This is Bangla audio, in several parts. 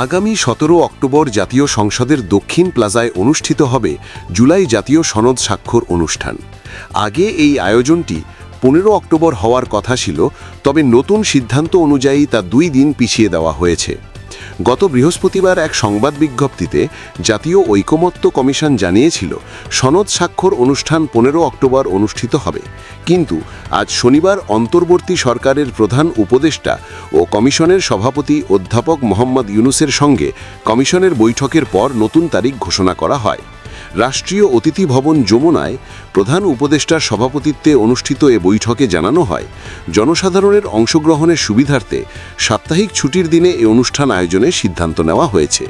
আগামী সতেরো অক্টোবর জাতীয় সংসদের দক্ষিণ প্লাজায় অনুষ্ঠিত হবে জুলাই জাতীয় সনদ স্বাক্ষর অনুষ্ঠান। আগে এই আয়োজনটি পনেরো অক্টোবর হওয়ার কথা ছিল, তবে নতুন সিদ্ধান্ত অনুযায়ী তা দুই দিন পিছিয়ে দেওয়া হয়েছে। গত বৃহস্পতিবার এক সংবাদ বিজ্ঞপ্তিতে জাতীয় ঐকমত্য কমিশন জানিয়েছিল, সনদ স্বাক্ষর অনুষ্ঠান পনেরো অক্টোবর অনুষ্ঠিত হবে। কিন্তু আজ শনিবার অন্তর্বর্তী সরকারের প্রধান উপদেষ্টা ও কমিশনের সভাপতি অধ্যাপক মোহাম্মদ ইউনুসের সঙ্গে কমিশনের বৈঠকের পর নতুন তারিখ ঘোষণা করা হয়। রাষ্ট্রীয় অতিথি ভবন যমুনায় প্রধান উপদেষ্টার সভাপতিত্বে অনুষ্ঠিত এ বৈঠকে জানানো হয়, জনসাধারণের অংশগ্রহণের সুবিধার্থে সাপ্তাহিক ছুটির দিনে এ অনুষ্ঠান আয়োজনের সিদ্ধান্ত নেওয়া হয়েছে।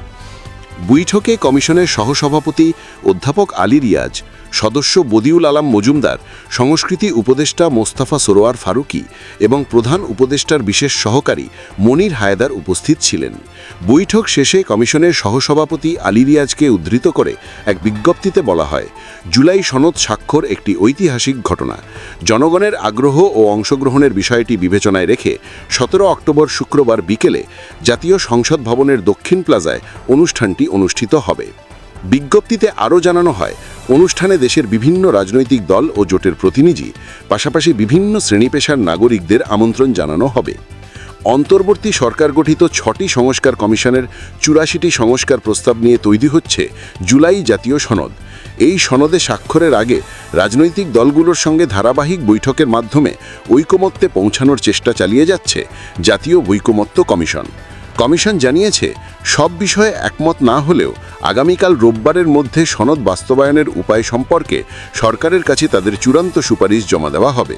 বৈঠকে কমিশনের সহসভাপতি অধ্যাপক আলী রিয়াজ সদস্য বদিউল আলাম মজুমদার, সংস্কৃতি উপদেষ্টা মোস্তাফা সরোয়ার ফারুকি এবং প্রধান উপদেষ্টার বিশেষ সহকারী মনির হায়দার উপস্থিত ছিলেন। বৈঠক শেষে কমিশনের সহসভাপতি আলী রিয়াজকে উদ্ধৃত করে এক বিজ্ঞপ্তিতে বলা হয়, জুলাই সনদ স্বাক্ষর একটি ঐতিহাসিক ঘটনা। জনগণের আগ্রহ ও অংশগ্রহণের বিষয়টি বিবেচনায় রেখে সতেরো অক্টোবর শুক্রবার বিকেলে জাতীয় সংসদ ভবনের দক্ষিণ প্লাজায় অনুষ্ঠানটি অনুষ্ঠিত হবে। বিজ্ঞপ্তিতে আরও জানানো হয় অনুষ্ঠানে দেশের বিভিন্ন রাজনৈতিক দল ও জোটের প্রতিনিধি, পাশাপাশি বিভিন্ন শ্রেণি পেশার নাগরিকদের আমন্ত্রণ জানানো হবে। অন্তর্বর্তী সরকার গঠিত ছটি সংস্কার কমিশনের চুরাশিটি সংস্কার প্রস্তাব নিয়ে তৈরি হচ্ছে জুলাই জাতীয় সনদ। এই সনদে স্বাক্ষরের আগে রাজনৈতিক দলগুলোর সঙ্গে ধারাবাহিক বৈঠকের মাধ্যমে ঐকমত্যে পৌঁছানোর চেষ্টা চালিয়ে যাচ্ছে জাতীয় ঐকমত্য কমিশন। কমিশন জানিয়েছে, সব বিষয়ে একমত না হলেও আগামীকাল রোববারের মধ্যে সনদ বাস্তবায়নের উপায় সম্পর্কে সরকারের কাছে তাদের চূড়ান্ত সুপারিশ জমা দেওয়া হবে।